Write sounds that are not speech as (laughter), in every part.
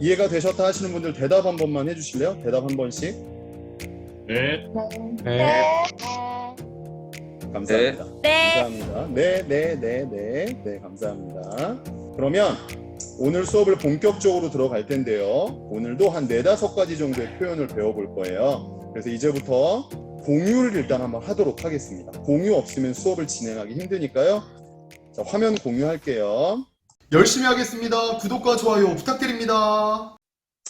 이해가 되셨다 하시는 분들 대답 한 번만 해주실래요? 대답 한 번씩. 네. 네. 감사합니다. 네. 감사합니다. 네, 네, 네, 네, 네, 감사합니다. 그러면 오늘 수업을 본격적으로 들어갈 텐데요. 오늘도 한 네다섯 가지 정도의 표현을 배워볼 거예요. 그래서 이제부터 공유를 일단 한번 하도록 하겠습니다. 공유 없으면 수업을 진행하기 힘드니까요. 자, 화면 공유할게요. 열심히 하겠습니다. 구독과 좋아요 부탁드립니다.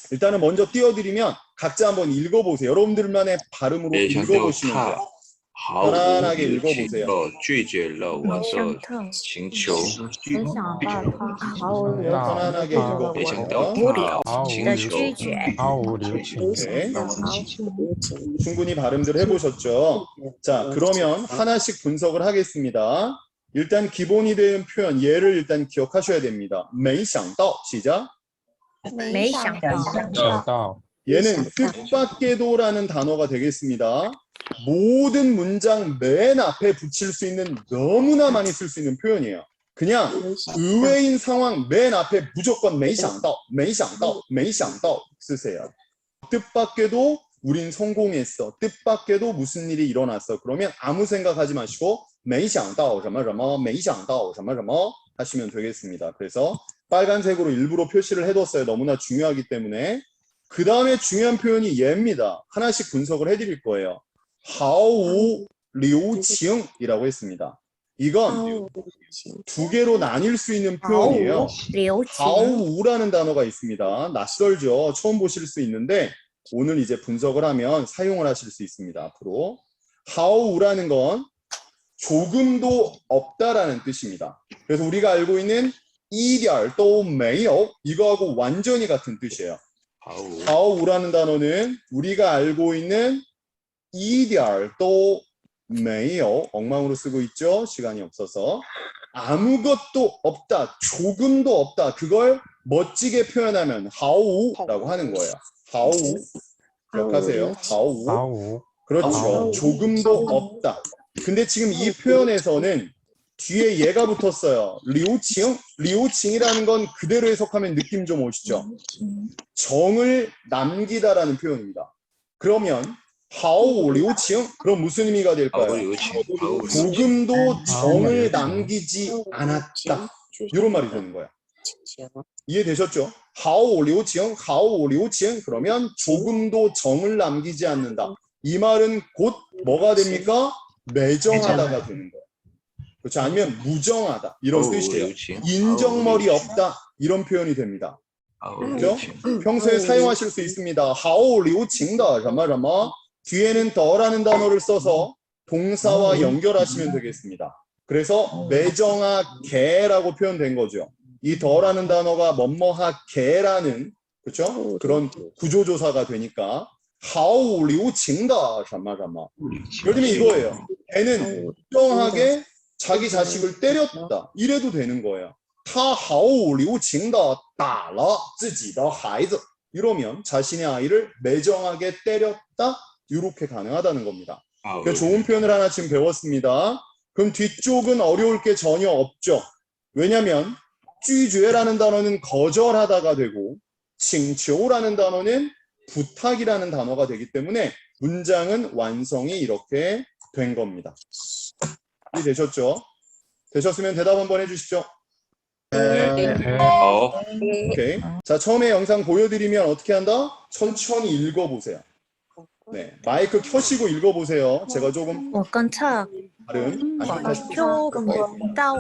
일단은 먼저 띄워드리면 각자 한번 읽어보세요. 여러분들만의 발음으로 没想到 읽어보시면 他 돼요. 毫无 편안하게 理 읽어보세요 情地拒绝了我没想的到，请求，没想到他毫无理 편안하게 由 읽어보세요. 没想到无聊他请的求拒绝，毫无留情。 오케이. 毫无 충분히 발음들 해보셨죠? 자, 그러면 하나씩 분석을 하겠습니다. 일단 기본이 되는 표현, 예를 일단 기억하셔야 됩니다. 没想到 시작. 没想到，想到 얘는 뜻밖에도라는 단어가 되겠습니다. 모든 문장 맨 앞에 붙일 수 있는 너무나 많이 쓸 수 있는 표현이에요. 그냥 의외인 상황 맨 앞에 무조건 没想到,没想到,没想到 쓰세요. 뜻밖에도 우린 성공했어. 뜻밖에도 무슨 일이 일어났어. 그러면 아무 생각하지 마시고 没想到什么什么,没想到什么什么 하시면 되겠습니다. 그래서 빨간색으로 일부러 표시를 해뒀어요. 너무나 중요하기 때문에 그 다음에 중요한 표현이 얘입니다. 하나씩 분석을 해드릴 거예요. 毫无留情이라고 했습니다. 이건 두 개로 나뉠 수 있는 표현이에요. 留情， 하우라는 단어가 있습니다. 낯설죠. 처음 보실 수 있는데 오늘 이제 분석을 하면 사용을 하실 수 있습니다. 앞으로 하우라는 건 조금도 없다라는 뜻입니다. 그래서 우리가 알고 있는 이별 또 매요 이거하고 완전히 같은 뜻이에요. 아우라는 단어는 우리가 알고 있는 이별 또 매요 엉망으로 쓰고 있죠. 시간이 없어서 아무것도 없다, 조금도 없다. 그걸 멋지게 표현하면 하우라고 하는 거예요. 하우 기억하세요. 하우 그렇죠. 조금도 없다. 근데 지금 이 표현에서는 뒤에 얘가 붙었어요. 리오칭? 리오칭이라는 건 그대로 해석하면 느낌 좀 오시죠? 정을 남기다라는 표현입니다. 그러면 하오 리오칭? 그럼 무슨 의미가 될까요? 조금도 아, 정을 남기지 않았다. 이런 말이 되는 거야. 이해되셨죠? 하오 리오칭, 하오 리오칭 그러면 조금도 정을 남기지 않는다. 이 말은 곧 뭐가 됩니까? 매정하다가 되는 거야. 그렇죠. 아니면 무정하다 이런 어우, 뜻이에요. 그렇지. 인정머리 없다 이런 표현이 됩니다. 그렇죠? 평소에 사용하실 수 있습니다. 하오 리우칭다 잠마잠마 뒤에는 더라는 단어를 써서 동사와 연결하시면 되겠습니다. 그래서 매정하게라고 표현된 거죠. 이 더라는 단어가 뭐뭐하게라는 그렇죠? 그런 구조조사가 되니까 하오 리우칭다 什么什么 예를 들면 이거예요. 애는 정하게 자기 자식을 때렸다. 이래도 되는 거예요. 他毫无留情地打了自己的孩子. 이러면 자신의 아이를 매정하게 때렸다. 이렇게 가능하다는 겁니다. 毫无 그 좋은 표현을 하나 지금 배웠습니다. 그럼 뒤쪽은 어려울 게 전혀 없죠. 왜냐하면 拒绝라는 단어는 거절하다가 되고 请求라는 단어는 부탁이라는 단어가 되기 때문에 문장은 완성이 이렇게 된 겁니다. 이해되셨죠? 되셨으면 대답 한번 해주시죠. 네. 好， 오케이. 자, 처음에 영상 보여드리면 어떻게 한다? 천천히 읽어보세요. 네, 마이크 켜시고 읽어보세요. 제가 조금 我刚才 다른 아니면 다시 就不到，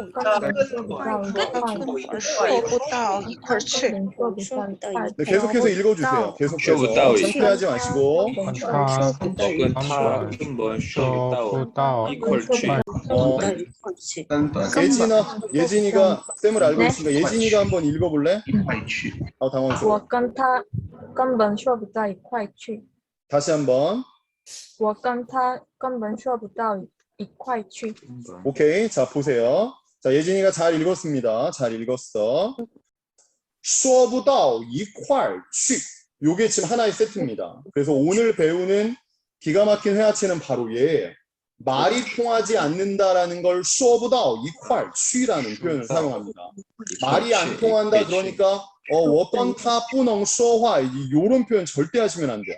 说不到一块儿去。 네, 계속해서 읽어주세요. 계속해서 说不到 창피하지 마시고 跟他我跟他根本说不说不到到一块儿去。 어, 예진아, 예진이가 쌤을 알고 네. 있으니까 예진이가 한번 읽어볼래? 아, 당황스러워. 我跟他根本说不到一块去， 다시 한번. 我跟他根本说不到一块去。 오케이. 자, 보세요. 자, 예진이가 잘 읽었습니다. 잘 읽었어. 说不到一块儿去. 요게 지금 하나의 세트입니다. 그래서 오늘 배우는 기가 막힌 회화체는 바로 얘예요. 말이 통하지 않는다라는 걸 说不到一块儿去라는 표현을 사용합니다. 말이 안 통한다 그러니까 어, 我跟他不能说话 이런 표현 절대 하시면 안 돼요.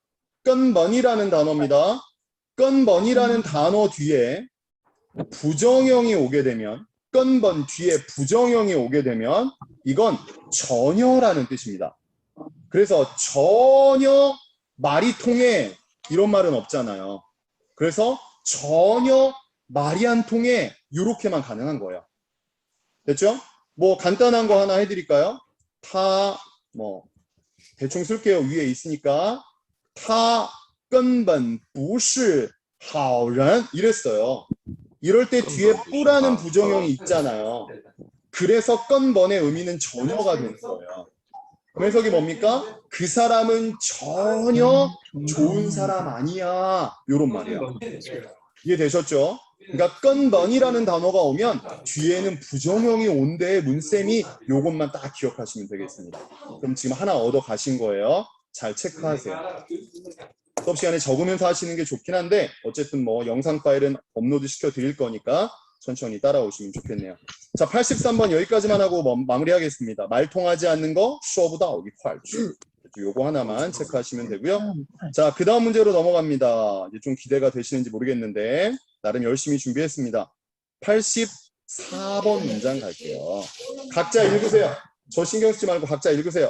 끈번이라는 단어입니다. 끈번이라는 단어 뒤에 부정형이 오게 되면 끈번 뒤에 부정형이 오게 되면 이건 전혀라는 뜻입니다. 그래서 전혀 말이 통해 이런 말은 없잖아요. 그래서 전혀 말이 안 통해 이렇게만 가능한 거예요. 됐죠? 뭐 간단한 거 하나 해드릴까요? 타, 뭐, 대충 쓸게요. 위에 있으니까. 타, 根本不是好人. 이랬어요. 이럴 때 뒤에 뿌라는 부정형이 있잖아요. 그래서 건번의 의미는 전혀가 되는 거예요. 그럼 해석이 뭡니까? 그 사람은 전혀 좋은 사람 아니야. 요런 말이에요. 이해되셨죠? 그러니까 건번이라는 단어가 오면 뒤에는 부정형이 온데 문쌤이 요것만 딱 기억하시면 되겠습니다. 그럼 지금 하나 얻어 가신 거예요. 잘 체크하세요. 수업 시간에 적으면서 하시는 게 좋긴 한데 어쨌든 뭐 영상 파일은 업로드 시켜 드릴 거니까 천천히 따라오시면 좋겠네요. 자, 83번 여기까지만 하고 뭐- 마무리하겠습니다. 말 통하지 않는 거 수업보다 어기 콸. 요거 하나만 체크하시면 되고요. 자, 그 다음 문제로 넘어갑니다. 이제 좀 기대가 되시는지 모르겠는데 나름 열심히 준비했습니다. 84번 문장 갈게요. 각자 읽으세요. 저 신경 쓰지 말고 각자 읽으세요.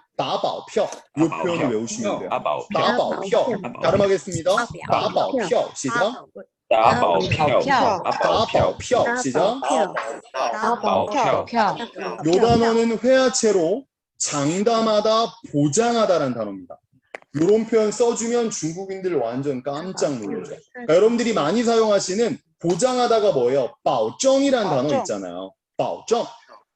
打保票. 이 표현을 외우시면 돼요. 打保票打保票. 발음하겠습니다. 打保票. 시작. 打保票票打 打 保 保 票 票. 시작. 打保票票， 요 단어는 회화체로 장담하다, 보장하다라는 단어입니다. 이런 표현 써주면 중국인들 완전 깜짝 놀라죠. 그러니까 여러분들이 많이 사용하시는 보장하다가 뭐예요? 保证이라는 단어 保证 있잖아요. 保证.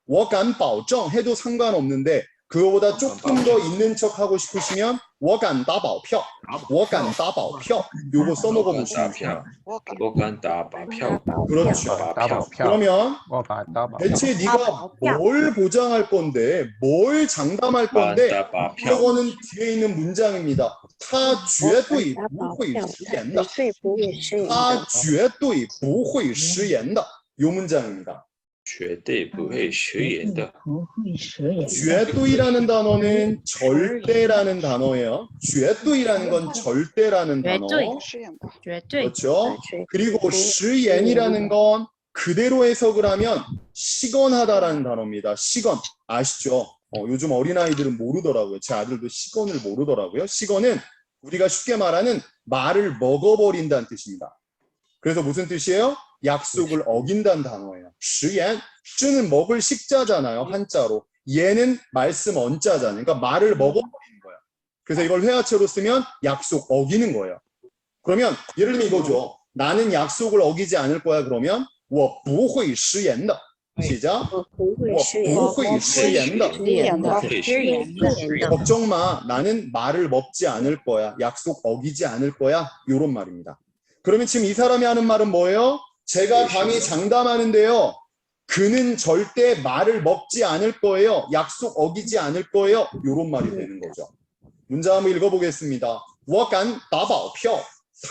我敢保证 해도 상관없는데 그거보다 조금 더 있는 척 하고 싶으시면 我敢打保票,我敢打保票 요거 써먹어 打 보시면 돼요. 票我敢我敢打保票 그렇죠. 打保票， 그러면 我敢打保票， 대체 네가 뭘 보장할 건데 뭘 장담할 건데 打保票 저거는 뒤에 있는 문장입니다. 他绝对不会食言的.绝对不会食言他的。绝对不会食言的. 요 문장입니다. 绝对不会食言的不会食言的。 绝对라는 단어는 절대라는 단어예요. 绝对라는 건 절대라는 단어. 绝对试验吧。绝对 그렇죠? 그리고 시연이라는 건 그대로 해석을 하면 시건하다라는 단어입니다. 시건 아시죠? 어, 요즘 어린아이들은 모르더라고요. 제 아들도 시건을 모르더라고요. 시건은 우리가 쉽게 말하는 말을 먹어버린다는 뜻입니다. 그래서 무슨 뜻이에요? 약속을 어긴다는 단어예요. 시연, 쯔는 먹을 식자잖아요. 한자로. 얘는 말씀 언자잖아요. 그러니까 말을 먹어버리는 거예요. 그래서 이걸 회화체로 쓰면 약속 어기는 거예요. 그러면 예를 들면 이거죠. 나는 약속을 어기지 않을 거야. 그러면 我不会食言的. 시작. 我不会我食言不会食言的.食言的。会食言的， 걱정 마. 나는 말을 먹지 않을 거야. 약속 어기지 않을 거야. 요런 말입니다. 그러면 지금 이 사람이 하는 말은 뭐예요? 제가 감히 장담하는데요. 그는 절대 말을 먹지 않을 거예요. 약속 어기지 않을 거예요. 요런 말이 되는 거죠. 문장 한번 읽어보겠습니다. 我敢打保票,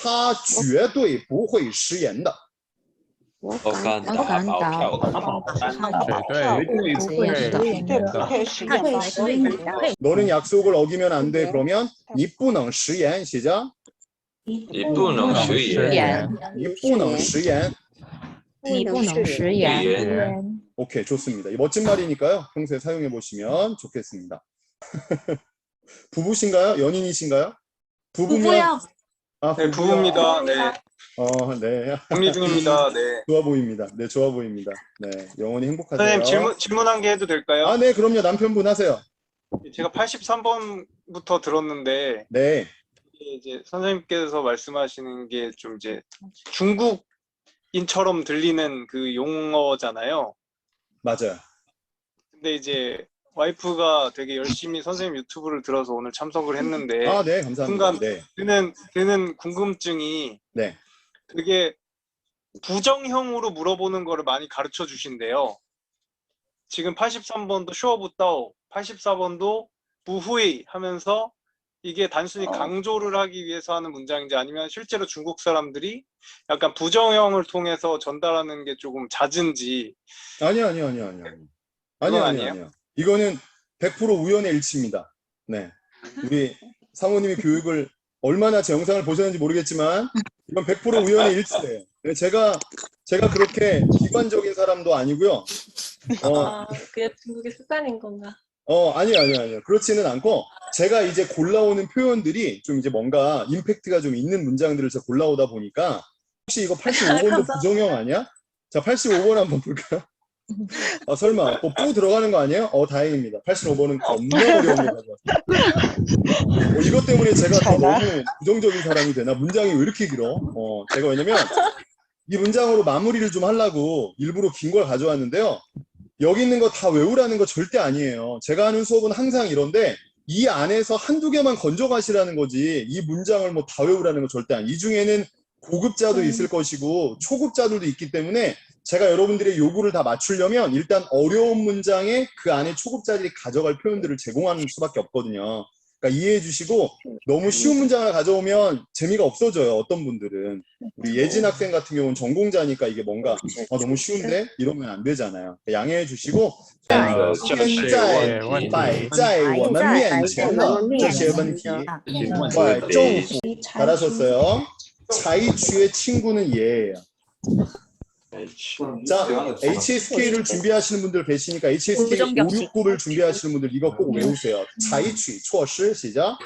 他绝对不会食言的.我我敢敢打保票绝对不会食对言对，不的。会实他会验吧。食言的， 너는 약속을 어기면 안 돼. 그러면 你不能食言. 시작. 你不能食言言，你不能食言. 이분은十元. 오케이, 좋습니다. 멋진 말이니까요. 평소에 사용해 보시면 좋겠습니다. (laughs) 부부신가요? 연인이신가요? 부부면 부부요. 아, 네, 부부입니다. 네. 어, 네. 합리 중입니다. 네. 좋아 보입니다. 네, 좋아 보입니다. 네, 영원히 행복하세요. 선생님 질문 질문 한 개 해도 될까요? 아, 네, 그럼요. 남편분 하세요. 제가 83번부터 들었는데 네. 이제 선생님께서 말씀하시는 게 좀 이제 중국 인처럼 들리는 그 용어잖아요. 맞아요. 근데 이제 와이프가 되게 열심히 선생님 유튜브를 들어서 오늘 참석을 했는데 아, 네, 감사합니다. 순간- 네, 드는 드는 궁금증이 네. 되게 부정형으로 물어보는 거를 많이 가르쳐 주신대요. 지금 83번도 쇼부다오, 84번도 부후이 하면서 이게 단순히 강조를 하기 위해서 하는 문장인지 아니면 실제로 중국 사람들이 약간 부정형을 통해서 전달하는 게 조금 잦은지 아니요, 아니요, 아니요, 아니요. 아니요, 아니요, 아니에요? 아니요. 이거는 100% 우연의 일치입니다. 네. 우리 사모님이 교육을 얼마나 제 영상을 보셨는지 모르겠지만 이건 100% 우연의 일치예요. 네, 제가 제가 그렇게 기관적인 사람도 아니고요. 어, 아, 그게 중국의 습관인 건가? 어, 아니요, 아니요, 아니요. 그렇지는 않고, 제가 이제 골라오는 표현들이 좀 이제 뭔가 임팩트가 좀 있는 문장들을 제가 골라오다 보니까, 혹시 이거 85번도 부정형 아니야? 자, 85번 한번 볼까요? 아, 설마, 뭐, 뿌 들어가는 거 아니에요? 어, 다행입니다. 85번은 겁나 어려운 거 가져왔어요. 어, 이것 때문에 제가 더 너무 부정적인 사람이 되나? 문장이 왜 이렇게 길어? 어, 제가 왜냐면, 이 문장으로 마무리를 좀 하려고 일부러 긴 걸 가져왔는데요. 여기 있는 거 다 외우라는 거 절대 아니에요. 제가 하는 수업은 항상 이런데 이 안에서 한두 개만 건져 가시라는 거지 이 문장을 뭐 다 외우라는 거 절대 아니에요. 이 중에는 고급자도 있을 것이고 초급자들도 있기 때문에 제가 여러분들의 요구를 다 맞추려면 일단 어려운 문장에 그 안에 초급자들이 가져갈 표현들을 제공하는 수밖에 없거든요. 그러니까 이해해 주시고 너무 쉬운 문장을 가져오면 재미가 없어져요. 어떤 분들은 우리 예진 학생 같은 경우는 전공자니까 이게 뭔가 어, 너무 쉬운데 이러면 안 되잖아요. 그러니까 양해해 주시고 呃这是现在问题摆在我们面前的这些问题，对政府 잘하셨어요. 자이취의 친구는 얘예요. 자, HSK를 준비하시는 분들 계시니까 HSK 569를 준비하시는 분들 이거 꼭 외우세요. 자이취, 초시, 시작.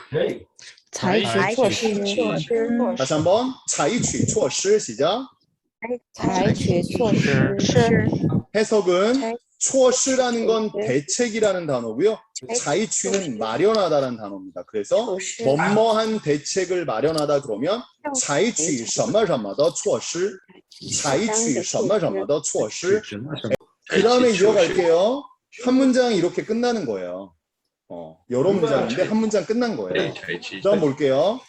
자이취, 초시. 다시 한번. 자이취, 초시, 시작. 자이취, 초시. 해석은 초시라는 건 대책이라는 단어고요. 자이취는 마련하다라는 단어입니다. 그래서 뭐뭐한 대책을 마련하다 그러면 采取什么什么的措施，采取什么什么的措施。 그 다음에 이어갈게요. 한 문장이 이렇게 끝나는 거예요. 어, 여러 문장인데 한 문장 끝난 거예요. 다음 볼게요.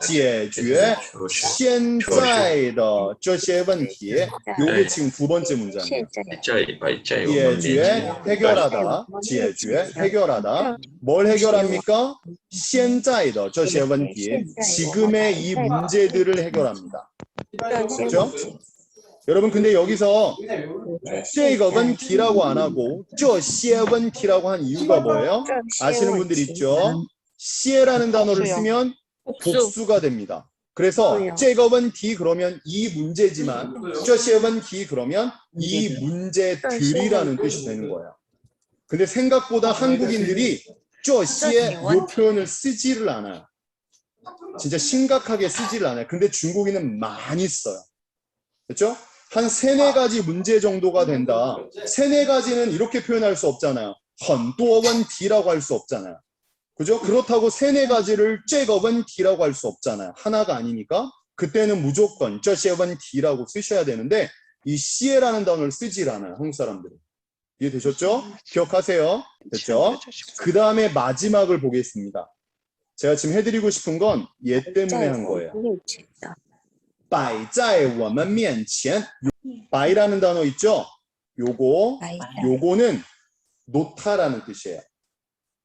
解决现在的这些问题. 요게 지금 두 번째 문장이에요. 解决 해결하다. 解决 해결하다. 뭘 해결합니까? 现在的这些问题. 지금의 이 문제들을 해결합니다. 그렇죠? 여러분 근데 여기서 네. 쇠거건 D라고 안 하고 쪼시에건 D라고 한 이유가 뭐예요? 아시는 분들 있죠? 시에라는 단어를 쓰면 복수가 됩니다. 그래서 제거은 D 그러면 이 문제지만 쪼시에건 D 그러면 이 문제들이라는 뜻이 되는 거예요. 근데 생각보다 한국인들이 쪼시에 요 표현을 쓰지를 않아요. 진짜 심각하게 쓰지를 않아요. 근데 중국인은 많이 써요. 그렇죠? 한 세네 가지 문제 정도가 된다. 세네 가지는 이렇게 표현할 수 없잖아요. 很多问题라고 할 수 없잖아요. 그죠? 그렇다고 세네 가지를 这个问题라고 할 수 없잖아요. 하나가 아니니까 그때는 무조건 这些问题라고 쓰셔야 되는데 이 시에라는 단어를 쓰질 않아요. 한국 사람들은. 이해되셨죠? 기억하세요. 됐죠? 그 다음에 마지막을 보겠습니다. 제가 지금 해드리고 싶은 건 얘 때문에 한 거예요. 摆在我们面前.摆라는 단어 있죠? 요거, 요거는 놓다라는 뜻이에요.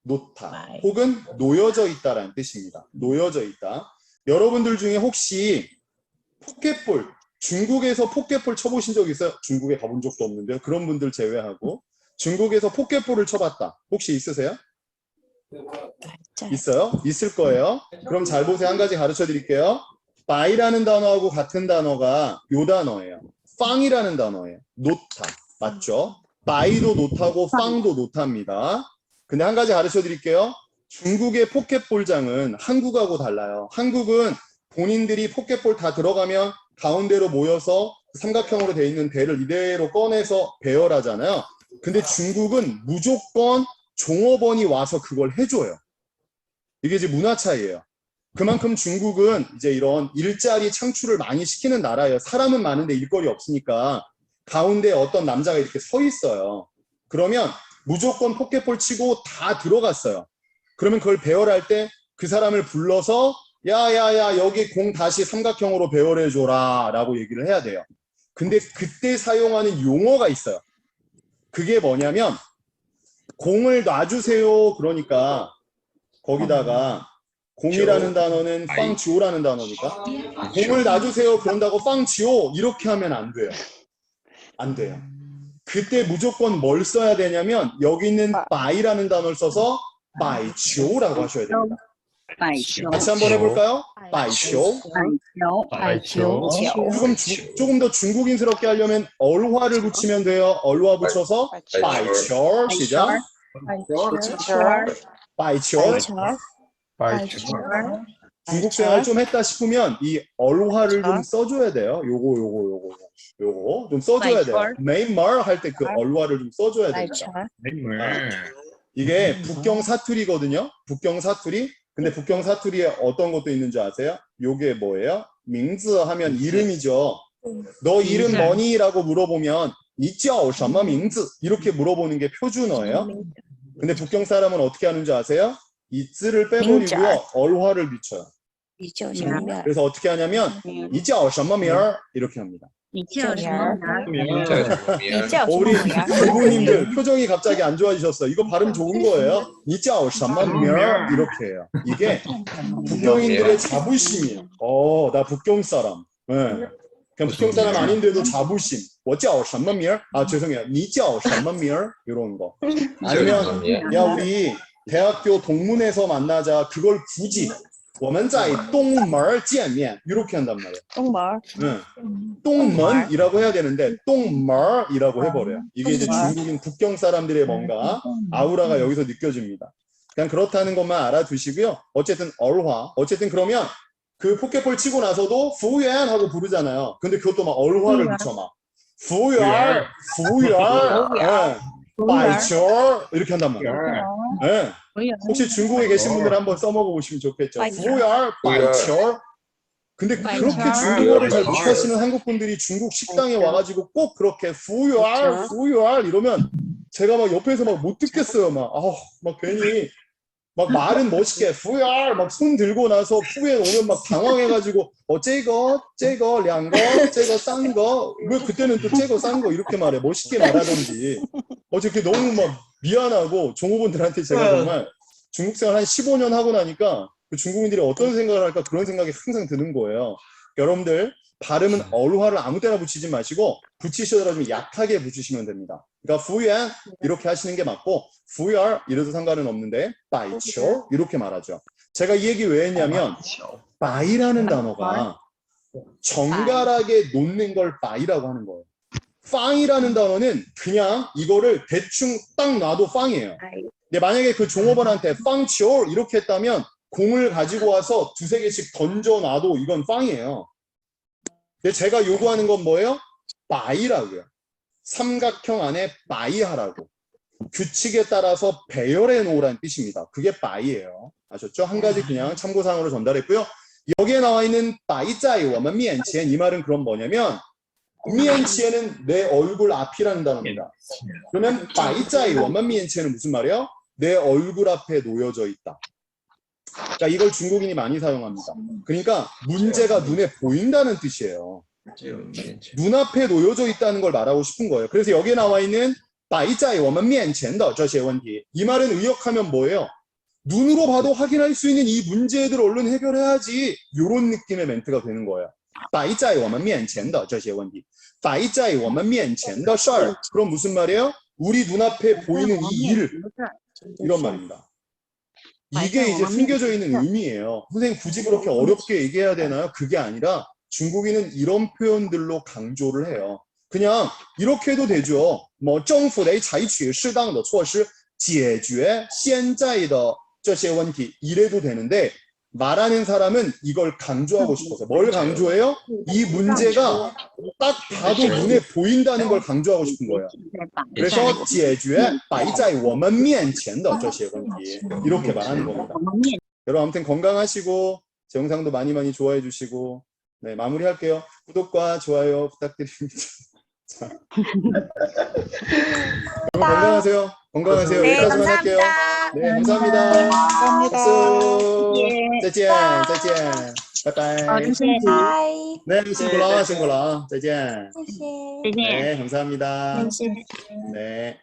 놓다. 혹은 놓여져 있다라는 뜻입니다. 놓여져 있다. 여러분들 중에 혹시 포켓볼, 중국에서 포켓볼 쳐보신 적 있어요? 중국에 가본 적도 없는데요. 그런 분들 제외하고. 중국에서 포켓볼을 쳐봤다. 혹시 있으세요? 있어요? 있을 거예요. 그럼 잘 보세요. 한 가지 가르쳐 드릴게요. 바이라는 단어하고 같은 단어가 요 단어예요. 빵이라는 단어예요. 놓다. 맞죠? 바이도 노타고 빵도 노타입니다. 근데 한 가지 가르쳐 드릴게요. 중국의 포켓볼장은 한국하고 달라요. 한국은 본인들이 포켓볼 다 들어가면 가운데로 모여서 삼각형으로 돼 있는 대를 이대로 꺼내서 배열하잖아요. 근데 중국은 무조건 종업원이 와서 그걸 해줘요. 이게 이제 문화 차이예요. 그만큼 중국은 이제 이런 일자리 창출을 많이 시키는 나라예요. 사람은 많은데 일거리 없으니까 가운데 어떤 남자가 이렇게 서 있어요. 그러면 무조건 포켓볼 치고 다 들어갔어요. 그러면 그걸 배열할 때 그 사람을 불러서 야야야 여기 공 다시 삼각형으로 배열해 줘라 라고 얘기를 해야 돼요. 근데 그때 사용하는 용어가 있어요. 그게 뭐냐면 공을 놔주세요 그러니까 거기다가 공이라는 단어는 빵지오라는 단어니까 공을 놔주세요 그런다고 빵지오 이렇게 하면 안 돼요. 안 돼요. 그때 무조건 뭘 써야 되냐면 여기 있는 바이라는 단어를 써서 바이치오라고 하셔야 됩니다. 같이 한번 해볼까요? 바이치오. 알죠. 조금, 주- 조금 더 중국인스럽게 하려면 얼화를 붙이면 돼요. 얼화 붙여서 바이치오 시작. 바이치오. by June. 중국 생활 좀 했다 싶으면 이 얼화를 좀 써줘야 돼요. 요거 요거 요거 요거 좀 써줘야 돼요. 네이마르 할때 그 얼화를 좀 써줘야 됩니다. 네이마르 이게 북경 사투리거든요. 북경 사투리. 근데 북경 사투리에 어떤 것도 있는 줄 아세요? 요게 뭐예요? 밍즈 하면 이름이죠. 너 이름 뭐니라고 물어보면 이지어 셔마 밍즈 이렇게 물어보는 게 표준어예요. 근데 북경 사람은 어떻게 하는 줄 아세요? 이 즈를 빼버리고요. 얼화를 붙여요. 그래서 어떻게 하냐면 你叫什么名儿 이렇게 합니다. 你叫什么名？这个什么名你叫 어, 什 우리 么名？ 부모님들 표정이 갑자기 안 좋아지셨어요. 이거 발음 좋은 거예요. 你叫什么名儿 이렇게 해요. 이게 북경인들의 자부심이에요. 어, 나 북경 사람. 예. 그냥 북경 사람 아닌데도 자부심. 我叫什么名儿? 아, 죄송해요. 你叫什么名儿? 이런 거. 这个什么 아니면 名？ 야, 우리 대학교 동문회에서 만나자. 그걸 굳이 我们在东门见面 이렇게 한단 말이에요. 东门。 응. 똥먼이라고 해야 되는데 똥멀이라고 해버려요. 이게 이제 똥멀. 중국인 북경 사람들의 뭔가 아우라가 여기서 느껴집니다. 그냥 그렇다는 것만 알아두시고요. 어쨌든 얼화. 어쨌든 그러면 그 포켓볼 치고 나서도 fuyan 하고 부르잖아요. 근데 그것도 막 얼화를 fuyan. 붙여 막 fuyan, fuyan, 예. 바이처 이렇게 한단 말이에요. 네. 혹시 중국에 계신 어. 분들 한번 써먹어 보시면 좋겠죠. 부열 바이처 예. 근데 그렇게 중국어를 잘 못하시는 한국 분들이 중국 식당에 와가지고 꼭 그렇게 부열 부열 이러면 제가 막 옆에서 막 못 듣겠어요. 막, 아, 막 괜히 막 말은 멋있게 후야 막 손 들고 나서 후에 오면 막 당황해가지고 어 째거 째거 량거 째거 싼거. 왜 그때는 또 째거 싼 거 이렇게 말해. 멋있게 말하던지. 어저께 너무 막 미안하고 종업원들한테 제가 정말 중국 생활 한 15년 하고 나니까 그 중국인들이 어떤 생각을 할까 그런 생각이 항상 드는 거예요. 여러분들 발음은 얼화를 아무 때나 붙이지 마시고 붙이시더라도 좀 약하게 붙이시면 됩니다. 그러니까 fuyan 이렇게 하시는 게 맞고 fuyer 이래도 상관은 없는데 바이초 이렇게 말하죠. 제가 이 얘기 왜 했냐면 바이라는 단어가 정갈하게 놓는 걸 바이라고 하는 거예요. 빵이라는 단어는 그냥 이거를 대충 딱 놔도 빵이에요. 근데 만약에 그 종업원한테 빵치올 이렇게 했다면 공을 가지고 와서 두세 개씩 던져 놔도 이건 빵이에요. 근데 제가 요구하는 건 뭐예요? 바이라고요. 삼각형 안에 바이하라고. 규칙에 따라서 배열해 놓으라는 뜻입니다. 그게 바이예요. 아셨죠? 한 가지 그냥 참고사항으로 전달했고요. 여기에 나와 있는 바이자이 워먼 미엔치엔 이 말은 그럼 뭐냐면 미엔치에는 내 얼굴 앞이라는 단어입니다. 그러면 바이자이 원만 미엔치에는 무슨 말이에요? 내 얼굴 앞에 놓여져 있다. 자, 이걸 중국인이 많이 사용합니다. 그러니까 문제가 눈에 보인다는 뜻이에요. 눈앞에 놓여져 있다는 걸 말하고 싶은 거예요. 그래서 여기에 나와 있는 바이자이 원만 미엔첸더 저시원디 이 말은 의역하면 뭐예요? 눈으로 봐도 확인할 수 있는 이 문제들 얼른 해결해야지 이런 느낌의 멘트가 되는 거예요. 摆在我们面前的这些问题.摆在我们面前的事儿. 그럼 무슨 말이에요? 우리 눈앞에 보이는 이 일, 이런 말입니다. 이게 이제 숨겨져 있는 의미예요. 선생님 굳이 그렇게 어렵게 얘기해야 되나요? 그게 아니라 중국인은 이런 표현들로 강조를 해요. 그냥 이렇게 해도 되죠. 么政府得采取适当的措施解决现在的这些问题 이래도 되는데 말하는 사람은 이걸 강조하고 싶어서 뭘 강조해요? 이 문제가 딱 봐도 눈에 보인다는 걸 강조하고 싶은 거예요. 그래서 解决摆在我们面前的这些问题 이렇게 말하는 겁니다. 여러분 아무튼 건강하시고 제 영상도 많이 많이 좋아해 주시고 네 마무리할게요. 구독과 좋아요 부탁드립니다. 자. (laughs) 여러분 건강하세요. 건강하세요. 네, 여기까지만 할게요. 감사합니다. 네 감사합니다. 감사합니다. 박수. 예. 再见再见拜拜. 好，谢谢， 바이. 네辛苦了辛苦了再见. 谢谢。 再见。 네 감사합니다. 谢谢。 네.